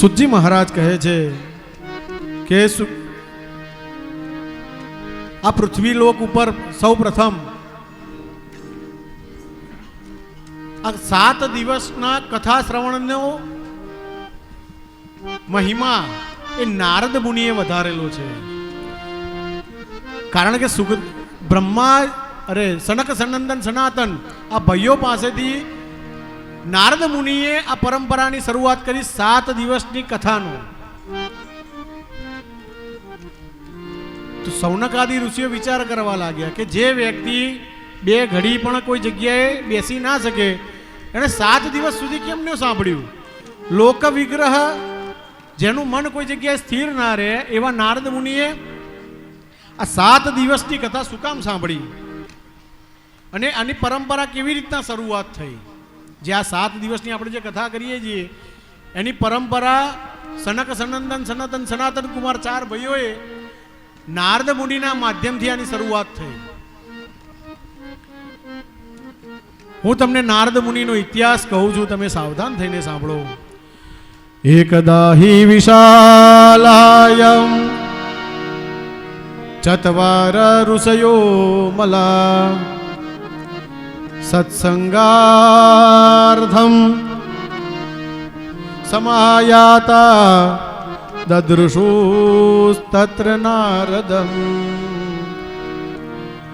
સુજી મહારાજ કહે છે કે આ પૃથ્વી લોક ઉપર સૌ પ્રથમ આ સાત દિવસના કથા શ્રવણનો મહિમા એ નારદ મુનિએ વધારેલો છે. કારણ કે સુગ બ્રહ્મા અરે સનક સનંદન સનાતન આ ભાઈઓ પાસેથી નારદ મુનિએ આ પરંપરાની શરૂઆત કરી સાત દિવસની કથાનો. તો સૌનકાદી ઋષિઓ વિચાર કરવા લાગ્યા કે જે વ્યક્તિ બે ઘડી પણ કોઈ જગ્યાએ બેસી ના શકે એણે સાત દિવસ સુધી કેમ ન સાંભળ્યું? લોક વિગ્રહ જેનું મન કોઈ જગ્યાએ સ્થિર ના રહે, એવા નારદ મુનિએ આ સાત દિવસની કથા શું કામ સાંભળી? અને આની પરંપરા કેવી રીતના શરૂઆત થઈ? જે આ સાત દિવસની આપણે જે કથા કરીએ છીએ, એની પરંપરા સનક સનંદન સનાતન સનાતન કુમાર ચાર ભાઈઓએ નારદ મુનિના માધ્યમથી આની શરૂઆત થઈ. હું તમને નારદ મુનિનો ઇતિહાસ કહું છું, તમે સાવધાન થઈને સાંભળો. એકદા હિ વિશાલાયમ ચતવાર ઋષયો મલા સમાયાતા દદૃશુસ્તત્ર નારદમ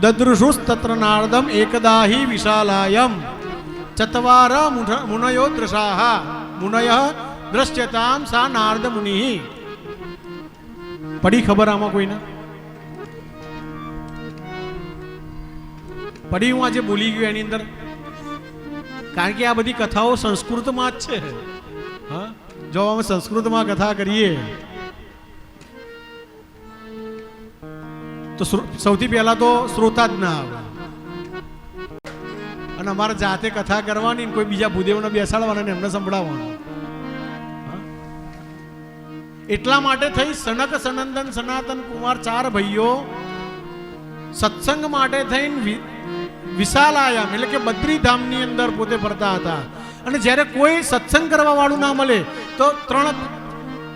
દદૃશુસ્તત્ર નારદમ એકદા હિ વિશાલાયમ ચત્વાર મુઠ- મુનયો દૃશાહ મુનય દ્રશ્યતામ સા નારદ મુનિ પડી ખબર આમાં કોઈને પડી હું આજે બોલી ગયો એની અંદર. કારણ કે આ બધી કથાઓ સંસ્કૃતમાં જ છે. હા? જો અમે સંસ્કૃતમાં કથા કરીએ. તો સૌથી પહેલા તો શ્રોતા જ ના આવે. અને અમારે જાતે કથા કરવાની કોઈ બીજા ભૂદેવને બેસાડવાના એમને સંભળાવવાનું. એટલા માટે થઈ સનક સનંદન સનાતન કુમાર ચાર ભાઈઓ સત્સંગ માટે થઈને વિ- વિશાલ આયામ એટલે કે બદ્રીધામની અંદર પોતે ફરતા હતા. અને જ્યારે કોઈ સત્સંગ કરવા વાળું ના મળે, તો ત્રણ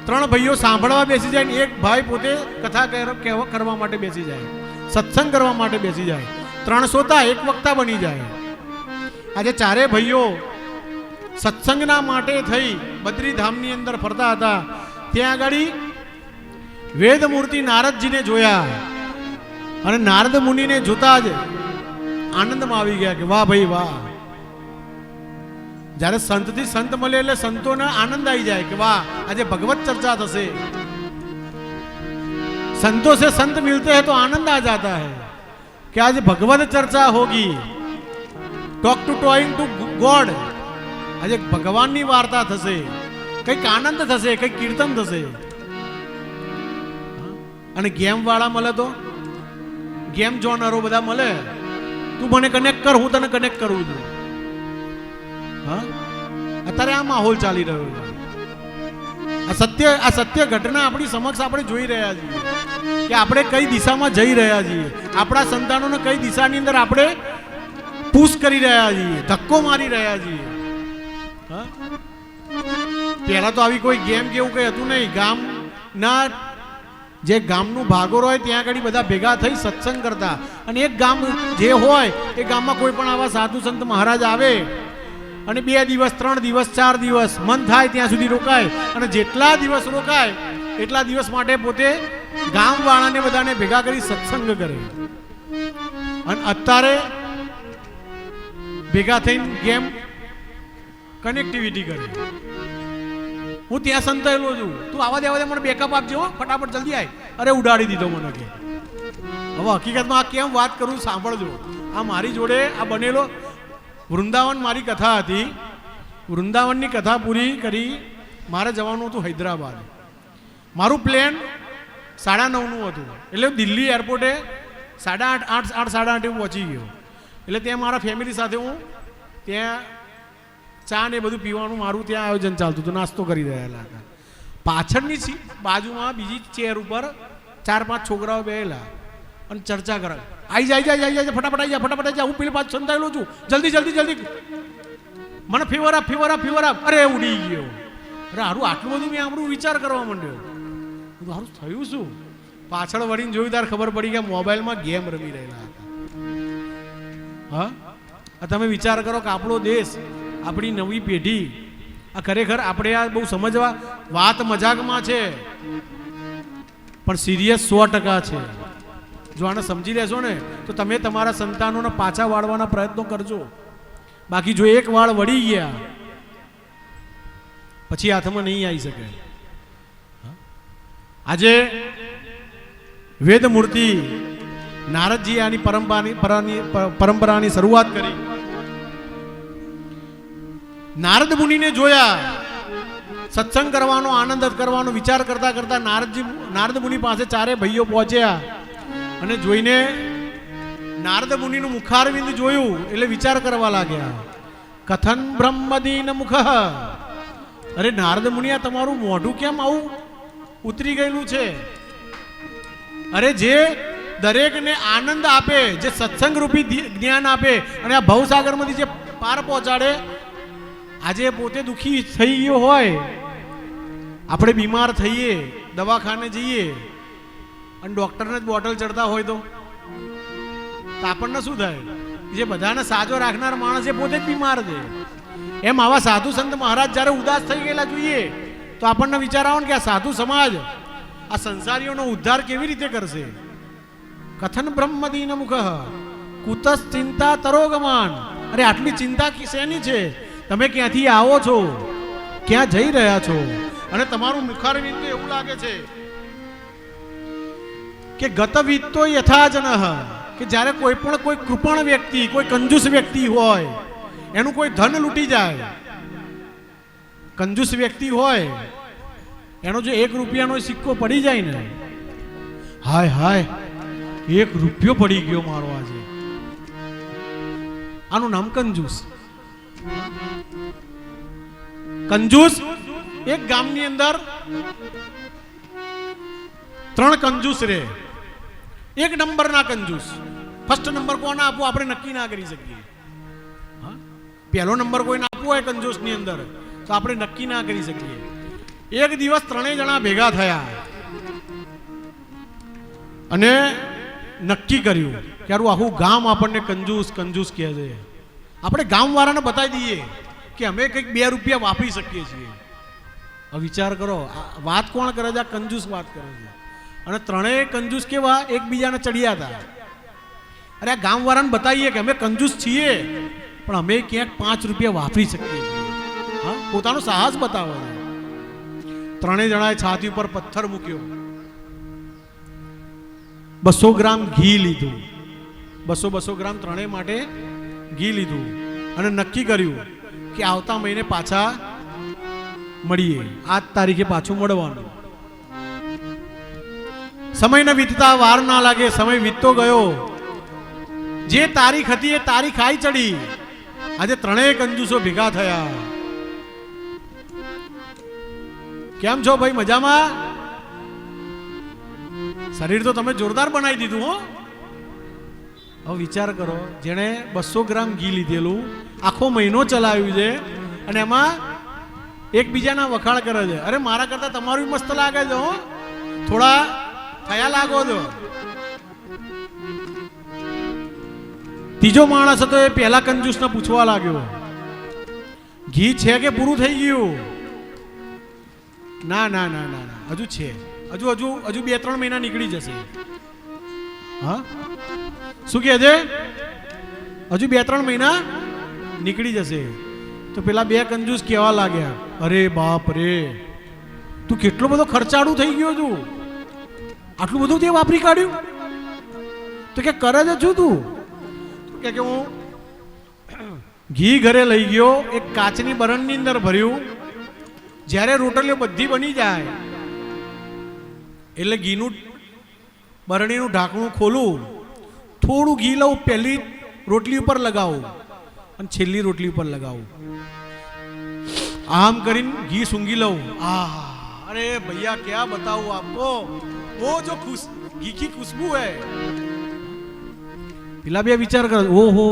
ત્રણ ભાઈઓ સાંભળવા બેસી જાય ને એક ભાઈ પોતે કથા કરવા માટે બેસી જાય. સત્સંગ કરવા માટે બેસી જાય. ત્રણ એક વક્તા બની જાય. આજે ચારે ભાઈઓ સત્સંગના માટે થઈ બદ્રીધામની અંદર ફરતા હતા. ત્યાં આગળ વેદમૂર્તિ નારદજીને જોયા. અને નારદ મુનિને જોતા જ આનંદમાં આવી ગયા કે વાહ ભાઈ વાહ. જ્યારે સંતથી સંત મળે એટલે સંતોને આનંદ આવી જાય કે વાહ, આજે ભગવત ચર્ચા થશે. સંતો સે સંત મિલતે હે તો આનંદ આ જાતા હે. કે આજે ભગવત ચર્ચા હોગી. Talk to talking to God આજે ભગવાનની વાર્તા થશે. કંઈક આનંદ થશે, કંઈક કીર્તન થશે. અને ગેમ વાળા મળે તો? ગેમ જોનરો બધા મળે? તું મને કનેક્ટ કર, હું તને કનેક્ટ કરું છું. હા? અત્યારે આ માહોલ ચાલી રહ્યો છે. આ સત્ય આ સત્ય ઘટના આપણી સમક્ષ આપણે જોઈ રહ્યા છીએ કે આપણે કઈ દિશામાં જઈ રહ્યા છીએ. આપણા સંતાનોને કઈ દિશાની અંદર આપણે પુશ કરી રહ્યા છીએ, ધક્કો મારી રહ્યા છીએ. હા? પહેલા તો આવી કોઈ ગેમ કે એવું કંઈ હતું નહીં. ગામના જે ગામનું ભાગોર હોય ત્યાં આગળ બધા ભેગા થઈ સત્સંગ કરતા. અને એક ગામ જે હોય, એ ગામમાં કોઈ પણ આવા સાધુ સંત મહારાજ આવે, અને બે દિવસ, ત્રણ દિવસ, ચાર દિવસ, મન થાય ત્યાં સુધી રોકાય. અને જેટલા દિવસ રોકાય, એટલા દિવસ માટે પોતે ગામવાળાને બધાને ભેગા કરી સત્સંગ કરે. અને અત્યારે ભેગા થઈને ગેમ કનેક્ટિવિટી કરે. હું ત્યાં સંતાયેલો છું. તું આવા દેવા દે મને બેકઅપ આપજો ફટાફટ જલ્દી આય. અરે, ઉડાડી દીધો મને કે. હવે હકીકતમાં આ કેમ વાત કરું સાંભળજો. આ મારી જોડે આ બનેલો વૃંદાવન મારી કથા હતી. વૃંદાવનની કથા પૂરી કરી મારે જવાનું હતું હૈદરાબાદ. મારું પ્લેન સાડા નવનું હતું. એટલે દિલ્હી એરપોર્ટે સાડા આઠ આઠ આઠ, સાડા આઠે પહોંચી ગયો. એટલે ત્યાં મારા ફેમિલી સાથે હું ત્યાં ચા ને બધું પીવાનું મારું ત્યાં આયોજન ચાલતું હતું, નાસ્તો કરી રહેલા હતા. પાછળની સી- બાજુમાં બીજી ચેર ઉપર ચાર પાંચ છોકરાઓ બેહેલા અને ચર્ચા કરે, આઈ જાય જાય જાય ફટાફટ આવી જાય ફટાફટ આવી જાય હું પેલી પાછ સંતાયેલો છું. જલ્દી જલ્દી જલ્દી. મને ફીવર આપ ફીવર આપ ફીવર આપ. અરે, ઉડી ગયો. અરે, હારું, આટલું બધું મેં આપણું વિચાર કરવા માંડ્યો. હારું, થયું શું? પાછળ વળીને જોયું ત્યારે ખબર પડી કે મોબાઈલમાં ગેમ રમી રહેલા હતા. હા? તમે વિચાર કરો કે આપણો દેશ આપણી નવી પેઢી, આ ખરેખર આપણે આ બહુ સમજવા વાત મજાકમાં છે. પણ સિરિયસ સો ટકા છે. જો આને સમજી લેશો ને, તો તમે તમારા સંતાનોને પાછા વાળવાના પ્રયત્નો કરજો. બાકી જો એક વાળ વળી ગયા, પછી હાથમાં નહીં આવી શકે. આજે વેદ મૂર્તિ નારદજી આની પરંપરાની પરંપરાની શરૂઆત કરી. નારદ મુનિને જોયા. સત્સંગ કરવાનો, આનંદ કરવાનો, વિચાર કરતા કરતા નારદજી, નારદ મુનિ પાસે ચારે ભાઈઓ પહોંચ્યા. અને જોઈને નારદ મુનિનું મુખારવિંદ જોયું, એટલે વિચાર કરવા લાગ્યા. કથન બ્રહ્મદીન મુખ. અરે નારદ મુનિ, આ તમારું મોઢું કેમ આવું ઉતરી ગયેલું છે? અરે જે દરેકને આનંદ આપે, જે સત્સંગ રૂપી જ્ઞાન આપે, અને આ ભવસાગરમાંથી જે પાર પહોંચાડે આજે પોતે દુખી થઈ ગયો હોય. આપણે બીમાર થઈએ, દવાખાને જઈએ, અને ડૉક્ટરને જ બોટલ ચડતા હોય તો? આપણને શું થાય? જે બધાને સાજો રાખનાર માણસ એ પોતે બીમાર છે. એમ આવા સાધુ સંત મહારાજ જ્યારે ઉદાસ થઈ ગયેલા જોઈએ, તો આપણને વિચાર આવે ને કે આ સાધુ સમાજ, આ સંસારીઓનો ઉદ્ધાર કેવી રીતે કરશે? કથન બ્રહ્મદીન મુખ કુતસ ચિંતા તરોગમાન. અરે આટલી ચિંતા શેની છે? તમે ક્યાંથી આવો છો? ક્યાં જઈ રહ્યા છો? અને તમારું મુખારવિંદ એવું લાગે છે કે ગતવિત્ત તો યથાજન, કે જ્યારે કોઈ પણ કોઈ કૃપણ વ્યક્તિ, કોઈ કંજૂસ વ્યક્તિ હોય, એનું કોઈ ધન લૂંટી જાય, કંજૂસ વ્યક્તિ હોય, એનો જો એક રૂપિયાનો સિક્કો પડી જાય ને, હાય હાય, એક રૂપિયો પડી ગયો મારો આજે. આનું નામ કંજૂસ. કંજૂસ, એક ગામની અંદર ત્રણ કંજૂસ રે. એક નંબરના કંજૂસ. ફર્સ્ટ નંબર કોને આપવો? આપણે નક્કી ના કરી શકીએ? પહેલો નંબર કોઈને આપવો હોય કંજૂસની અંદર, તો આપણે નક્કી ના કરી શકીએ. એક દિવસ ત્રણેય જણા ભેગા થયા. અને નક્કી કર્યું કે આખું ગામ આપણને કંજૂસ કંજૂસ કહે છે. આપણે ગામવાળાને બતાવી દઈએ. કે અમે કંઈક બે રૂપિયા વાપરી શકીએ છીએ. વિચાર કરો વાત કોણ કરે છે? આ કંજૂસ વાત કરે છે. અને ત્રણેય કંજૂસ કેવા? એકબીજાને ચડ્યા હતા. અરે આ ગામવાળાને બતાવીએ કે અમે કંજૂસ છીએ, પણ અમે ક્યાંક પાંચ રૂપિયા વાપરી શકીએ છીએ. હા, પોતાનો સાહસ બતાવે. ત્રણેય જણાએ છાતી ઉપર પથ્થર મૂક્યો. બસો ગ્રામ ઘી લીધું. બસો બસો ગ્રામ ત્રણેય માટે ઘી લીધું. અને નક્કી કર્યું કે આવતા મહિને પાછા મળીએ. આ તારીખે પાછું મળવાનું. સમય ન વીતતા, વાર ના લાગે, સમય વીતતો ગયો. જે તારીખ હતી એ તારીખ આઈ ચડી. આજે ત્રણેય કંજૂસો ભેગા થયા. કેમ છો ભાઈ, મજામાં? શરીર તો તમે જોરદાર બનાવી દીધું, હો. હવે વિચાર કરો, જેણે બસો ગ્રામ ઘી લીધેલું, આખો મહિનો ચલાવ્યું છે અને એમાં એકબીજાના વખાણ કરે છે. અરે, મારા કરતા તમારું મસ્ત લાગે છે હો. થોડા થયા લાગો છો. ત્રીજો માણસ હતો એ પહેલા કંજૂસને પૂછવા લાગ્યો. ઘી છે કે પૂરું થઈ ગયું? ના ના ના ના, હજુ છે. હજુ હજુ હજુ બે, ત્રણ મહિના નીકળી જશે. હા? શું કહે છે? હજુ બે ત્રણ મહિના નીકળી જશે. તો પેલા બે કંજૂસ કહેવા લાગ્યા? અરે બાપ રે, તું કેટલો બધો ખર્ચાળું થઈ ગયો છું. આટલું બધું તે વાપરી કાઢ્યું? તો કે કરે જ છું તું કે કે હું ઘી ઘરે લઈ ગયો, એક કાચની બરણની અંદર ભર્યું. જ્યારે રોટલીઓ બધી બની જાય, એટલે ઘીનું બરણીનું ઢાંકણું ખોલું, થોડું ઘી લઉં, પહેલી રોટલી ઉપર લગાવું અને છેલ્લી રોટલી ઉપર લગાવું. આમ કરીને ઘી સૂંઘી લઉં. આ અરે ભૈયા, ક્યાં બતાવું આપકો? વો જો ખુશ ઘી કી ખુશ્બુ હે. પેલા બે વિચાર કરે. ઓહો,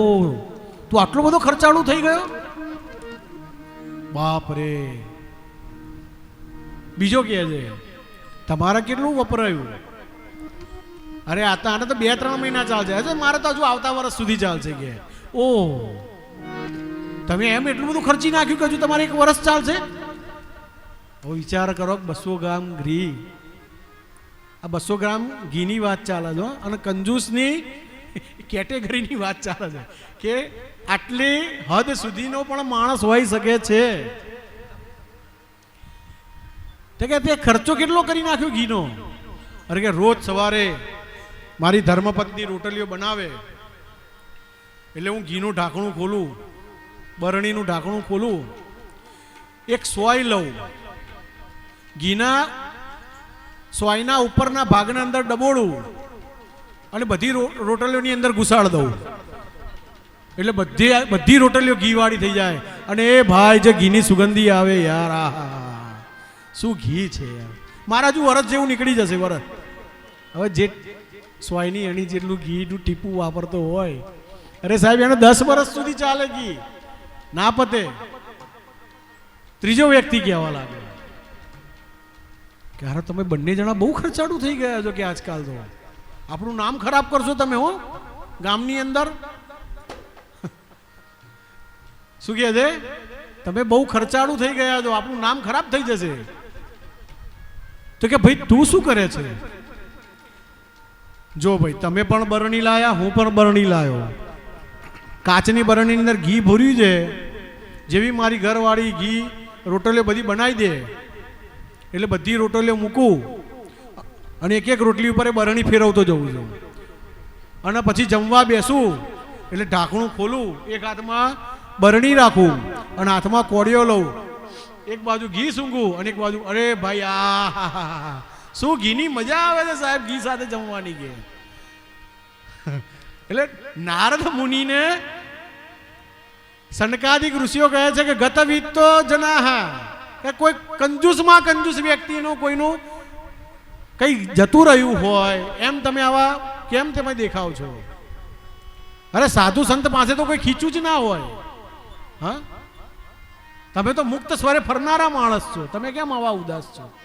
તું આટલો બધો ખર્ચાળું થઈ ગયો? બાપ રે. બીજો કહે છે, તમારા કેટલું વપરાયું? અરે, આ તો આને તો બે ત્રણ મહિના ચાલશે. હજુ મારે તો હજુ આવતા વર્ષ સુધી ચાલશે કે. ઓ. તમે એમ એટલું બધું ખર્ચી નાખ્યું કે હજુ તમારે એક વર્ષ ચાલશે? વિચાર કરો, બસો ગ્રામ ઘી. આ બસો ગ્રામ ઘીની વાત ચાલે છે અને કંજૂસની કેટેગરીની વાત ચાલે છે કે આટલી હદ સુધીનો પણ માણસ હોઈ શકે છે. તે કે તે ખર્ચો કેટલો કરી નાખ્યો ઘીનો? અરે કે રોજ સવારે મારી ધર્મપત્ની રોટલીઓ બનાવે. એટલે હું ઘીનું ઢાંકણું ખોલું, બરણીનું ઢાંકણું ખોલું, એક સોય લઉં. ઘીના સોયના ઉપરના ભાગના અંદર ડબોળું અને બધી રોટલીઓની અંદર ઘુસાડ દઉં. એટલે બધી બધી રોટલીઓ ઘીવાળી થઈ જાય. અને એ ભાઈ જે ઘીની સુગંધી આવે યાર, આહા. શું ઘી છે યાર. મારા હજુ વરસ જેવું નીકળી જશે વરસ. હવે જે સોયની એની જેટલું ઘીનું ટીપું વાપરતો હોય. અરે સાહેબ, એને દસ વર્ષ સુધી ચાલે ઘી. ના પતે. ત્રીજો વ્યક્તિ કહેવા લાગે કે તમે બંને જણા બહુ ખર્ચાળું થઈ ગયા છો કે આજકાલ તો. આપણું નામ ખરાબ કરશો તમે હો, ગામની અંદર. શું કહે છે? તમે બહુ ખર્ચાળું થઈ ગયા છો, આપણું નામ ખરાબ થઈ જશે. તો કે ભાઈ, તું શું કરે છે? જો ભાઈ, તમે પણ બરણી લાયા, હું પણ બરણી લાયો. કાચની બરણીની અંદર ઘી ભૂર્યું છે, જેવી મારી ઘરવાળી ઘી રોટલીઓ બધી બનાવી દે. એટલે બધી રોટલીઓ મૂકું અને એક એક રોટલી ઉપર બરણી ફેરવતો જવું છું. અને પછી જમવા બેસું, એટલે ઢાંકણું ખોલું, એક હાથમાં બરણી રાખું અને હાથમાં કોડિયો લઉં. એક બાજુ ઘી સૂંઘું અને એક બાજુ, અરે ભાઈ, આ. શું ઘીની મજા આવે છે સાહેબ? ઘી સાથે જમવાની કે? એટલે નારદ મુનિને સનકાદિક ઋષિઓ કહે છે કે ગતવિત્તો જનાહા. કે કોઈ કંજૂસમાં કંજૂસ વ્યક્તિનું, કોઈનું કઈ જતું રહ્યું હોય, એમ તમે આવા કેમ તમે દેખાવ છો? અરે સાધુ સંત પાસે તો કોઈ ખીચું જ ના હોય. હા? તમે તો મુક્ત સ્વરે ફરનારા માણસ છો. તમે કેમ આવા ઉદાસ છો?